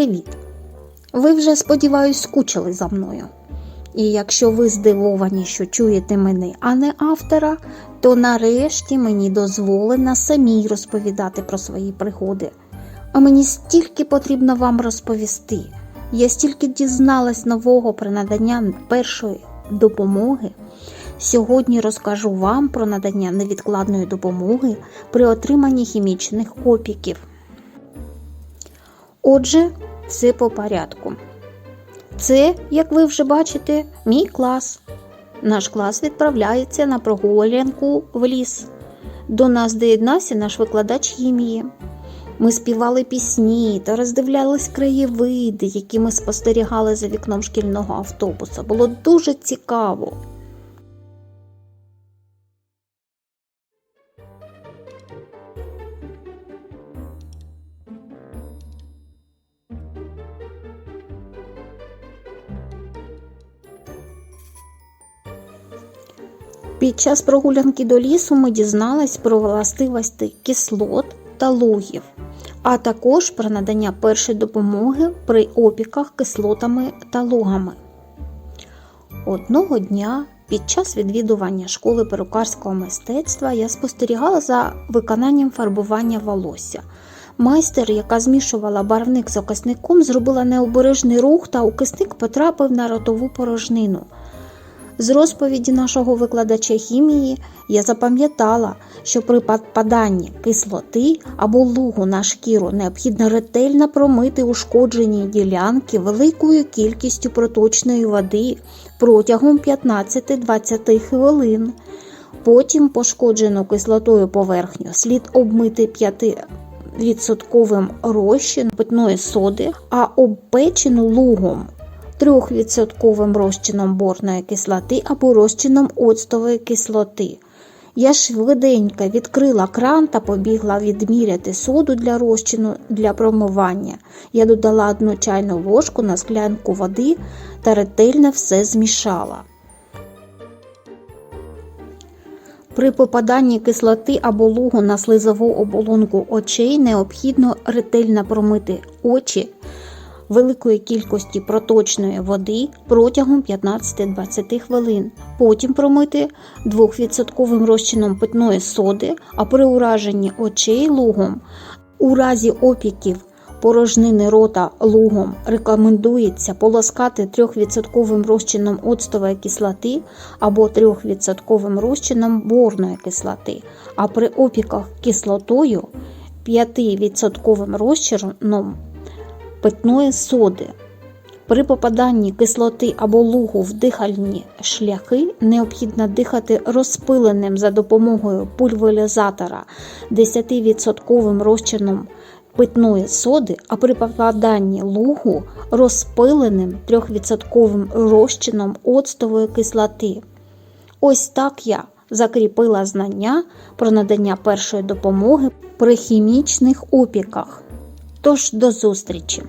Привіт! Ви вже, сподіваюсь, скучили за мною. І якщо ви здивовані, що чуєте мене, а не автора, то нарешті мені дозволено самій розповідати про свої пригоди. А мені стільки потрібно вам розповісти. Я стільки дізналась нового про надання першої допомоги. Сьогодні розкажу вам про надання невідкладної допомоги при отриманні хімічних опіків. Отже, все по порядку. Це, як ви вже бачите, мій клас. Наш клас відправляється на прогулянку в ліс. До нас доєднався наш викладач хімії. Ми співали пісні та роздивлялись краєвиди, які ми спостерігали за вікном шкільного автобуса. Було дуже цікаво. Під час прогулянки до лісу ми дізнались про властивості кислот та лугів, а також про надання першої допомоги при опіках кислотами та лугами. Одного дня під час відвідування школи перукарського мистецтва я спостерігала за виконанням фарбування волосся. Майстер, яка змішувала барвник з окисником, зробила необережний рух, та окисник потрапив на ротову порожнину. З розповіді нашого викладача хімії я запам'ятала, що при попаданні кислоти або лугу на шкіру необхідно ретельно промити ушкоджені ділянки великою кількістю проточної води протягом 15-20 хвилин. Потім пошкоджену кислотою поверхню слід обмити 5 відсотковим розчин питної соди, а обпечену лугом 3% розчином борної кислоти або розчином оцтової кислоти. Я швиденько відкрила кран та побігла відміряти соду для розчину для промивання. Я додала одну чайну ложку на склянку води та ретельно все змішала. При попаданні кислоти або лугу на слизову оболонку очей необхідно ретельно промити очі великої кількості проточної води протягом 15-20 хвилин. Потім промити 2% розчином питної соди, а при ураженні очей лугом у разі опіків порожнини рота лугом рекомендується полоскати 3% розчином оцтової кислоти або 3% розчином борної кислоти, а при опіках кислотою 5% розчином питної соди. При попаданні кислоти або лугу в дихальні шляхи необхідно дихати розпиленим за допомогою пульверизатора 10% розчином питної соди, а при попаданні лугу розпиленим 3% розчином оцтової кислоти. Ось так я закріпила знання про надання першої допомоги при хімічних опіках. Тож до зустрічі!